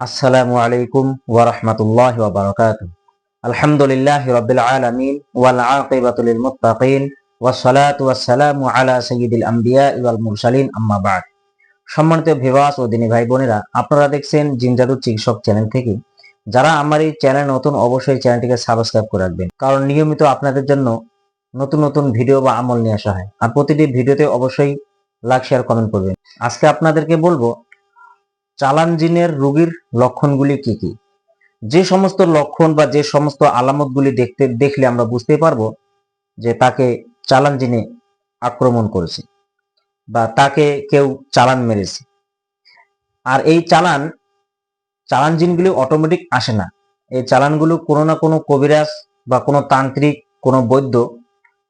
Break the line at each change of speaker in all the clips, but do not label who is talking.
আসসালামু আলাইকুম ওয়া রাহমাতুল্লাহি ওয়া বারাকাতুহু। আলহামদুলিল্লাহি রাব্বিল আলামিন ওয়াল আকিবাতু লিল মুত্তাকিন ওয়াস সালাতু ওয়াস সালামু আলা সাইয়্যিদিল আমবিয়া ওয়াল মুরসালিন, আম্মা বা'দ। সম্মানিত ভিউয়ার্স ও দিনী ভাই বোনেরা আপনারা দেখছেন জিনজাদু চিকিৎসক চ্যানেল থেকে। যারা আমার এই চ্যানেল নতুন, অবশ্যই চ্যানেলটিকে সাবস্ক্রাইব করে রাখবেন। কারণ নিয়মিত আপনাদের জন্য নতুন নতুন ভিডিও বা আমল নিয়ে আসা হয়। আর প্রতিটি ভিডিওতে অবশ্যই লাইক, শেয়ার, কমেন্ট করবেন। আজকে আপনাদেরকে বলব চালান জিনের রোগীর লক্ষণগুলি কি কি? যে সমস্ত লক্ষণ বা যে সমস্ত আলামতগুলি দেখতে, দেখলে আমরা বুঝতে পারব যে তাকে চালান জিনে আক্রমণ করেছে বা তাকে কেউ চালান মেরেছে। আর এই চালান চালান জিনগুলি অটোমেটিক আসে না। এই চালানগুলো কোনো না কোনো কবিরাজ বা কোনো তান্ত্রিক, কোনো বৈদ্য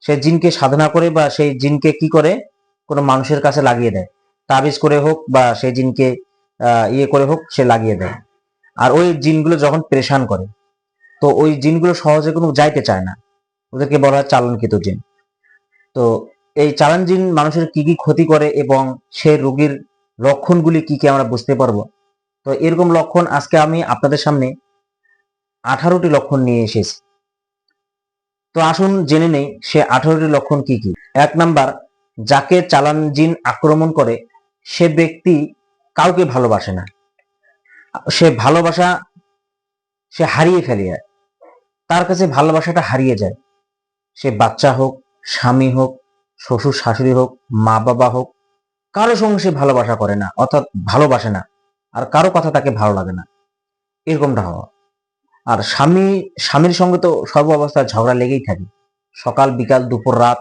সে জিনকে সাধনা করে বা সেই জিনকে কি করে? কোনো মানুষের কাছে লাগিয়ে দেয়। তাবিজ করে হোক বা সেই জিনকে ইয়ে করে হোক, সে লাগিয়ে দেয়। আর ওই জিনগুলো যখন প্রেশান করে, তো ওই জিনগুলো সহজে কোনো যাইতে চায় না। ওদেরকে বলা হয় চালনকৃত জিন। তো এই চালান জিন মানুষের কি কি ক্ষতি করে এবং সে রোগীর লক্ষণগুলি কি কি আমরা বুঝতে পারব? তো এরকম লক্ষণ আজকে আমি আপনাদের সামনে আঠারোটি লক্ষণ নিয়ে এসেছি। তো আসুন জেনে নেই সে আঠারোটি লক্ষণ কি কি। এক নাম্বার, যাকে চালান জিন আক্রমণ করে, সে ব্যক্তি কাউকে ভালোবাসে না। সে ভালোবাসা সে হারিয়ে ফেলে তার কাছে ভালোবাসাটা হারিয়ে যায়। সে বাচ্চা হোক, স্বামী হোক, শ্বশুর, শাশুড়ি হোক, মা বাবা হোক, কারও সঙ্গে সে ভালোবাসা করে না, অর্থাৎ ভালোবাসে না, আর কারও কথা তাকে ভালো লাগে না। এরকমটা হওয়া। আর স্বামী, স্বামীর সঙ্গে তো সর্ব অবস্থায় ঝগড়া লেগেই থাকে। সকাল, বিকাল, দুপুর, রাত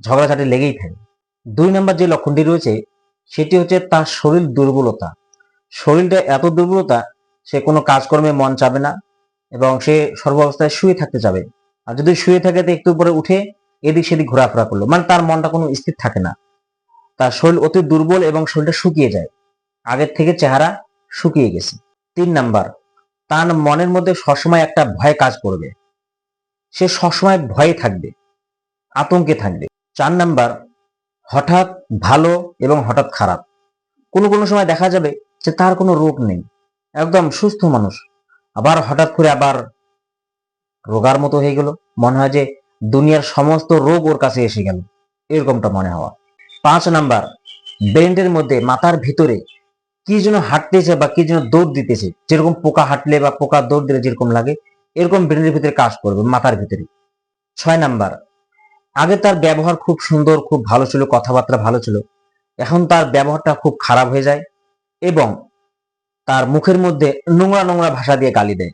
ঝগড়াঝাটি লেগেই থাকে। দুই নম্বর যে লক্ষণটি রয়েছে সেটি হচ্ছে তার শরীর দুর্বলতা। শরীরটা এত দুর্বলতা, সে কোনো কাজকর্মে মন চাবে না এবং সে সর্ব অবস্থায় শুয়ে থাকতে যাবে আর যদি শুয়ে থাকে তো একটু উপরে উঠে এদিক সেদিক ঘোরাফেরা করল। মানে তার মনটা কোনো স্থির থাকে না। তার শরীর অতি দুর্বল এবং শরীরটা শুকিয়ে যায়। আগের থেকে চেহারা শুকিয়ে গেছে। তিন নাম্বার, তার মনের মধ্যে সবসময় একটা ভয় কাজ করবে। সে সবসময় ভয়ে থাকবে, আতঙ্কে থাকবে। চার নাম্বার হঠাৎ ভালো এবং হঠাৎ খারাপ। কোনো কোনো সময় দেখা যাবে যে তার কোনো রোগ নেই। একদম সুস্থ মানুষ। আবার হঠাৎ করে আবার রোগার মতো হয়ে গেল। মনে হয় যে দুনিয়ার সমস্ত রোগ ওর কাছে এসে গেল। এরকমটা মনে হওয়া। পাঁচ নাম্বার ব্রেন্ডের মধ্যে, মাথার ভিতরে কি যেন হাঁটতেছে বা কি যেন দৌড় দিতেছে। যেরকম পোকা হাঁটলে বা পোকা দৌড় দিলে যেরকম লাগে, এরকম ব্রেনের ভিতরে কাজ করবে মাথার ভিতরে। ছয় নাম্বার আগে তার ব্যবহার খুব সুন্দর, খুব ভালো ছিল, কথাবার্তা ভালো ছিল। এখন তার ব্যবহারটা খুব খারাপ হয়ে যায় এবং তার মুখের মধ্যে নোংরা নোংরা ভাষা দিয়ে গালি দেয়।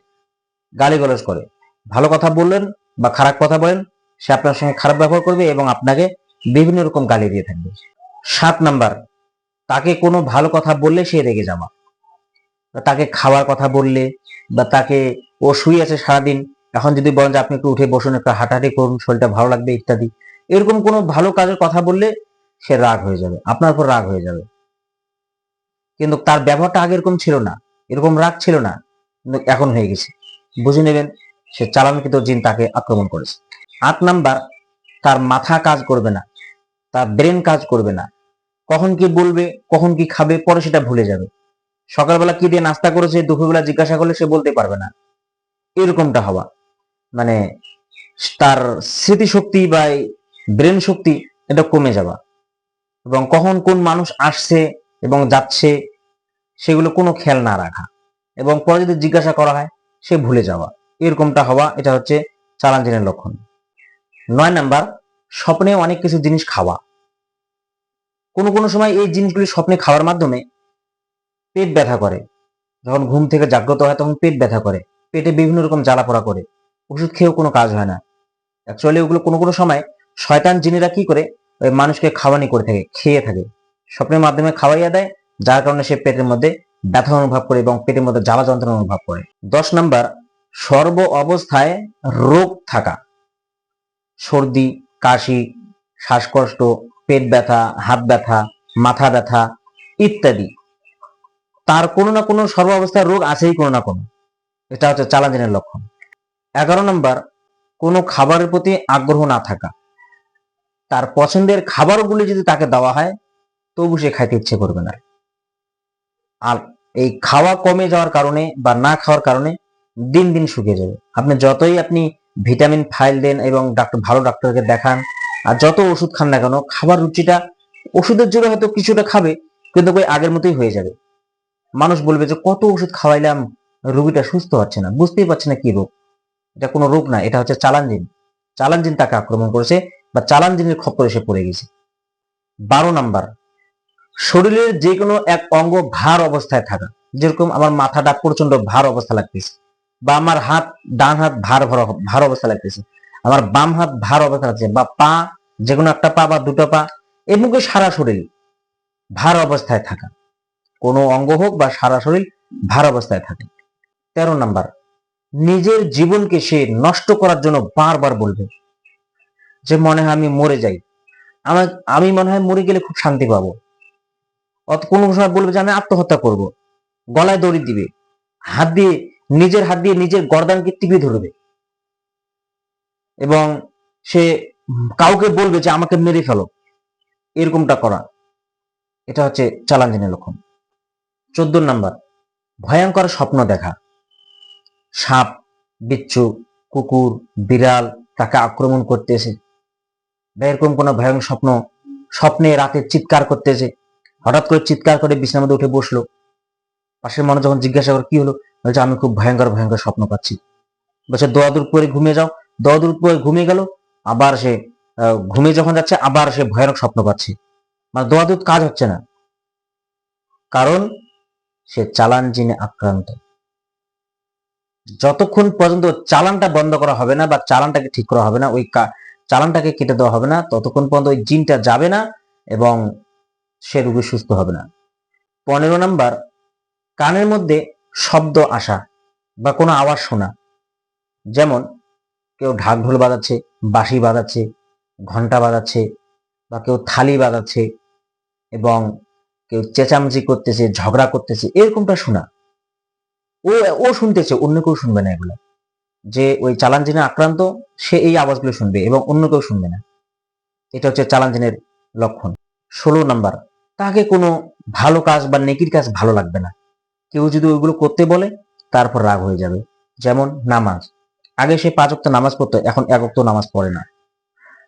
গালি গলজ করে। ভালো কথা বললেন বা খারাপ কথা বলেন, সে আপনার সঙ্গে খারাপ ব্যবহার করবে এবং আপনাকে বিভিন্ন রকম গালি দিয়ে থাকবে। সাত নাম্বার, তাকে কোনো ভালো কথা বললে সে রেগে যাওয়া। তাকে খাওয়ার কথা বললে বা তাকে ও শুয়ে আছে সারাদিন এখন যদি বলেন যে আপনি একটু উঠে বসুন, একটু হাঁটাহাঁটি করুন, শরীরটা ভালো লাগবে, ইত্যাদি, এরকম কোনো ভালো কাজের কথা বললে সে রাগ হয়ে যাবে, আপনার উপর রাগ হয়ে যাবে। কিন্তু তার ব্যবহারটা আগে এরকম ছিল না, এরকম রাগ ছিল না, কিন্তু এখন হয়ে গেছে। বুঝে নেবেন, সে চালানকৃত জিন তাকে আক্রমণ করেছে। আট নাম্বার, তার মাথা কাজ করবে না, তার ব্রেন কাজ করবে না। কখন কি বলবে, কখন কি খাবে, পরে সেটা ভুলে যাবে। সকালবেলা কি দিয়ে নাস্তা করেছে, দুপুরবেলা জিজ্ঞাসা করলে সে বলতে পারবে না। এরকমটা হওয়া। মানে তার স্মৃতিশক্তি বা ব্রেন শক্তি এটা কমে যাওয়া। এবং কখন কোন মানুষ আসছে এবং যাচ্ছে সেগুলো কোনো খেয়াল না রাখা। এবং পরে যদি জিজ্ঞাসা করা হয়, সে ভুলে যাওয়া। এরকমটা হওয়া, এটা হচ্ছে চালানজিনের লক্ষণ। নয় নাম্বার, স্বপ্নে অনেক কিছু জিনিস খাওয়া। কোনো কোনো সময় এই জিনিসগুলি স্বপ্নে খাওয়ার মাধ্যমে পেট ব্যথা করে। যখন ঘুম থেকে জাগ্রত হয়, তখন পেট ব্যথা করে। পেটে বিভিন্ন রকম জ্বালা পোড়া করে। ওষুধ খেয়েও কোনো কাজ হয় না। অ্যাকচুয়ালি ওগুলো কোনো কোনো সময় শয়তান জিনেরা কি করে? ওই মানুষকে খাওয়ানি করে থাকে, খেয়ে থাকে। স্বপ্নের মাধ্যমে খাওয়াইয়া দেয়, যার কারণে সে পেটের মধ্যে ব্যথা অনুভব করে এবং পেটের মধ্যে জ্বালা যন্ত্রণা অনুভব করে। দশ নাম্বার, সর্ব অবস্থায় রোগ থাকা। সর্দি, কাশি, শ্বাসকষ্ট, পেট ব্যথা, হাত ব্যথা, মাথা ব্যথা ইত্যাদি। তার কোনো না কোনো সর্ব অবস্থায় রোগ আছেই কোনো না কোনো। এটা হচ্ছে চালাজিনের লক্ষণ। এগারো নম্বর, কোনো খাবারের প্রতি আগ্রহ না থাকা। তার পছন্দের খাবারগুলি যদি তাকে দেওয়া হয়, তবু সে খাইতে ইচ্ছে করবে না। আর এই খাওয়া কমে যাওয়ার কারণে বা না খাওয়ার কারণে দিন দিন শুকিয়ে যাবে। আপনি যতই আপনি ভিটামিন ফাইল দেন এবং ডাক্তার, ভালো ডাক্তারকে দেখান, আর যত ওষুধ খান না কেন, খাবার রুচিটা ওষুধের জন্য হয়তো কিছুটা খাবে, কিন্তু ওই আগের মতোই হয়ে যাবে। মানুষ বলবে যে, কত ওষুধ খাওয়াইলাম, রুগীটা সুস্থ হচ্ছে না। বুঝতেই পারছে না কি রোগ। এটা কোনো রোগ না, এটা হচ্ছে চালানজিন। চালানজিন তাকে আক্রমণ করেছে বা চালানজিনের খপ্পরে সে পড়ে গেছে। বারো নাম্বার, শরীরের যে কোনো এক অঙ্গ ভার অবস্থায় থাকা। যেরকম আমার মাথাটা প্রচণ্ড ভার অবস্থা লাগতেছে, বা আমার হাত, ডান হাত ভার ভর, ভার অবস্থা লাগতেছে, আমার বাম হাত ভার অবস্থা লাগছে বা পা যে কোনো একটা পা বা দুটো পা এমনকি সারা শরীর ভার অবস্থায় থাকা। কোনো অঙ্গ হোক বা সারা শরীর ভার অবস্থায় থাকে। তেরো নাম্বার নিজের জীবনকে সে নষ্ট করার জন্য বারবার বলবে যে মনে হয় আমি মরে যাই। আমার, আমি মনে হয় মরে গেলে খুব শান্তি পাবো। অত কোনো সময় বলবে যে আমি আত্মহত্যা করব। গলায় দড়ি দিবে। হাত দিয়ে, নিজের হাত দিয়ে নিজের গর্দানকে টিপে ধরবে। এবং সে কাউকে বলবে যে আমাকে মেরে ফেলো। এরকমটা করা। এটা হচ্ছে চালানজিনের লক্ষণ। চোদ্দ নাম্বার, ভয়ঙ্কর স্বপ্ন দেখা। সাপ, বিচ্ছু, কুকুর, বিড়াল তাকে আক্রমণ করতেছে বা এরকম কোনো ভয়ঙ্কর স্বপ্ন, স্বপ্নে রাতে চিৎকার করতেছে হঠাৎ করে চিৎকার করে বিছানার মধ্যে উঠে বসল। পাশের মানুষ যখন জিজ্ঞাসা করে, কি হলো? বলছে, আমি খুব ভয়ঙ্কর ভয়ঙ্কর স্বপ্ন পাচ্ছি। বলছে দোয়াদুর পরে ঘুমিয়ে যাও। দোয়াদুর পরে ঘুমিয়ে গেল। আবার সে ঘুমিয়ে যখন যাচ্ছে, আবার সে ভয়ানক স্বপ্ন পাচ্ছে। মানে দোয়াদুত কাজ হচ্ছে না। কারণ সে চালান জিনে আক্রান্ত। যতক্ষণ পর্যন্ত চালানটা বন্ধ করা হবে না বা চালানটাকে ঠিক করা হবে না, ওই চালানটাকে কেটে দেওয়া হবে না, ততক্ষণ পর্যন্ত ওই জিনটা যাবে না এবং সে রোগী সুস্থ হবে না। পনেরো নাম্বার, কানের মধ্যে শব্দ আসা বা কোনো আওয়াজ শোনা। যেমন কেউ ঢাক ঢোল বাজাচ্ছে, বাঁশি বাজাচ্ছে ঘণ্টা বাজাচ্ছে বা কেউ থালি বাজাচ্ছে এবং কেউ চেঁচামেচি করতেছে, ঝগড়া করতেছে, এরকমটা শোনা। ও ও শুনতেছে, অন্য কেউ শুনবে না এগুলো। যে ওই চালানজিনে আক্রান্ত, সে এই আওয়াজগুলো শুনবে এবং অন্য কেউ শুনবে না। এটা হচ্ছে চালানজিনের লক্ষণ। ষোলো নাম্বার, তাকে কোনো ভালো কাজ বা নেকির কাজ ভালো লাগবে না। কেউ যদি ওইগুলো করতে বলে, তারপর রাগ হয়ে যাবে। যেমন নামাজ। আগে সে পাঁচ অক্ত নামাজ পড়তো, এখন এক অক্ত নামাজ পড়ে না।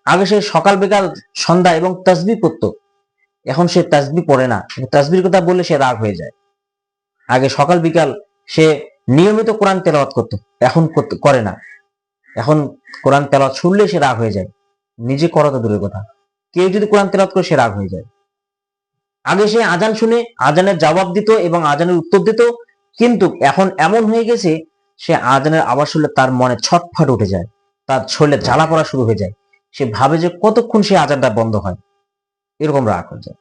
আগে সে সকাল বিকাল সন্ধ্যা এবং তাসবি পড়তো এখন সে তাসবি পড়ে না। তাসবির কথা বললে সে রাগ হয়ে যায়। আগে সকাল বিকাল সে নিয়মিত কোরআন তেলাওয়াত করতো। এখন করে না। এখন কোরআন তেলাওয়াত শুনলে সে রাগ হয়ে যায়। নিজে করা তো দূরের কথা। কেউ যদি কোরআন তেলাওয়াত করে, সে রাগ হয়ে যায়। আগে সে আজান শুনে, আজানের জবাব দিত এবং আজানের উত্তর দিত, কিন্তু এখন এমন হয়ে গেছে, সে আজানের আওয়াজ শুনলে তার মনে ছটফট উঠে যায়। তার শরীরে জ্বালা পড়া শুরু হয়ে যায়। সে ভাবে যে কতক্ষণ সে আজানটা বন্ধ হয়। এরকম রাগ হয়ে যায়।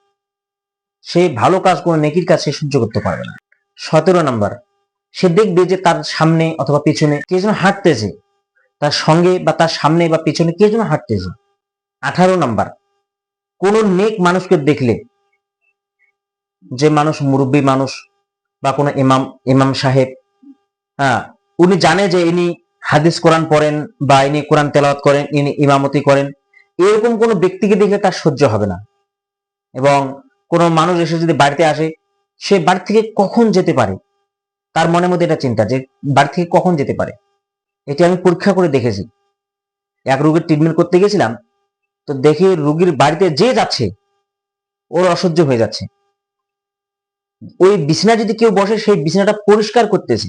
সে ভালো কাজ কোনো নেকির কাজ সে সহ্য করতে পারবে না। সতেরো নাম্বার। সে দেখবে যে তার সামনে অথবা পিছনে কে যেন হাঁটতেছে। তার সঙ্গে বা তার সামনে বা পিছনে কে যেন হাঁটতেছে। আঠারো নাম্বার, কোন নেক মানুষকে দেখলে যে মানুষ মুরব্বী মানুষ বা কোনো ইমাম ইমাম সাহেব হ্যাঁ উনি জানে যে ইনি হাদিস কোরআন পড়েন বা ইনি কোরআন তেলাওয়াত করেন, ইনি ইমামতি করেন, এরকম কোনো ব্যক্তিকে দেখলে তার সহ্য হবে না। এবং কোনো মানুষ এসে যদি বাড়িতে আসে, সে বাড়ি থেকে কখন যেতে পারে? তার মনের মধ্যে এটা চিন্তা যে বাড়ি থেকে কখন যেতে পারে? এটি আমি পরীক্ষা করে দেখেছি। এক রোগীর ট্রিটমেন্ট করতে গেছিলাম, তো দেখি রোগীর বাড়িতে যে যাচ্ছে, ওর অসহ্য হয়ে যাচ্ছে। ওই বিছানা যদি কেউ বসে, সেই বিছানাটা পরিষ্কার করতেছে।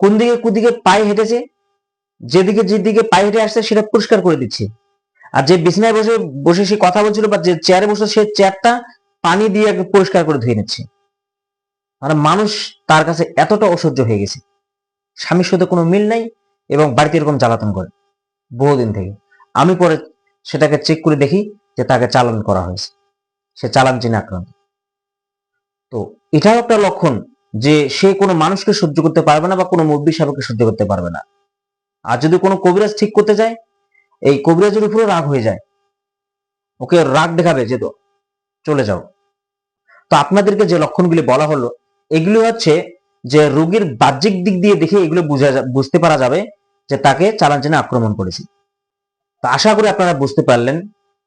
কোন দিকে কোন দিকে পায়ে হেঁটেছে, যেদিকে যেদিকে পায়ে হেঁটে আসছে, সেটা পরিষ্কার করে দিচ্ছে। আর যে বিছানায় বসে বসে সে কথা বলছিল বা যে চেয়ারে বসে, সে চেয়ারটা পানি দিয়ে পরিষ্কার করে ধুয়ে নিচ্ছে। মানে মানুষ তার কাছে এতটা অসহ্য হয়ে গেছে। স্বামীর সাথে কোনো মিল নাই এবং বাড়িতে এরকম জ্বালাতন করে বহুদিন থেকে। আমি পরে সেটাকে চেক করে দেখি যে তাকে চালান করা হয়েছে। সে চালান চিনে আক্রান্ত। তো এটাও একটা লক্ষণ যে সে কোনো মানুষকে সহ্য করতে পারবে না বা কোনো মুরব্বী সাহেবকে সহ্য করতে পারবে না। আর যদি কোনো কবিরাজ ঠিক করতে যায়, এই কবিরাজের উপরে রাগ হয়ে যায়। ওকে রাগ দেখাবে যে তো চলে যাও। তো আপনাদেরকে যে লক্ষণগুলি বলা হলো এগুলি হচ্ছে যে রোগীর বাহ্যিক দিক দিয়ে দেখে এগুলো বুঝা বুঝতে পারা যাবে যে তাকে চালান জেনে আক্রমণ করেছে। তো আশা করি আপনারা বুঝতে পারলেন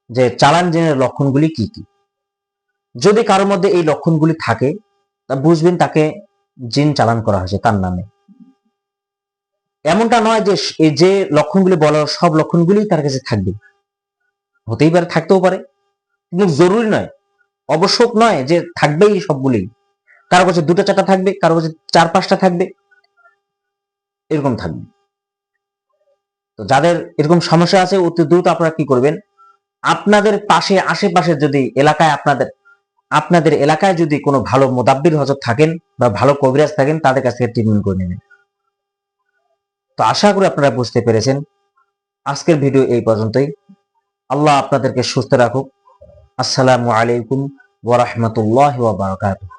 যে চালান জেনের লক্ষণগুলি কি কি। যদি কারোর মধ্যে এই লক্ষণগুলি থাকে, তা বুঝবেন তাকে জিন চালান করা হয়েছে তার নামে। এমনটা নয় যে এই যে লক্ষণগুলি বলা, সব লক্ষণগুলি তার কাছে থাকবে। হতেই পারে, থাকতেও পারে। কিন্তু জরুরি নয়। অবশ্যক নয় যে থাকবেই সবগুলি। কারও কাছে দুটো চারটা থাকবে, কারও কাছে চার পাঁচটা থাকবে, এরকম থাকবে। তো যাদের এরকম সমস্যা আছে, অতি দ্রুত আপনারা কি করবেন? আপনাদের পাশে, আশেপাশে যদি এলাকায় আপনাদের আপনাদের এলাকায় যদি কোনো ভালো মোদাব্বির হজরত থাকেন বা ভালো কবিরাজ থাকেন, তাদের কাছ থেকে ট্রিটমেন্ট করে নেবেন। তো আশা করি আপনারা বুঝতে পেরেছেন। আজকের ভিডিও এই পর্যন্তই। আল্লাহ আপনাদেরকে সুস্থ রাখুক। আসসালামু আলাইকুম ওয়া রাহমাতুল্লাহি ওয়া বারাকাতুহু।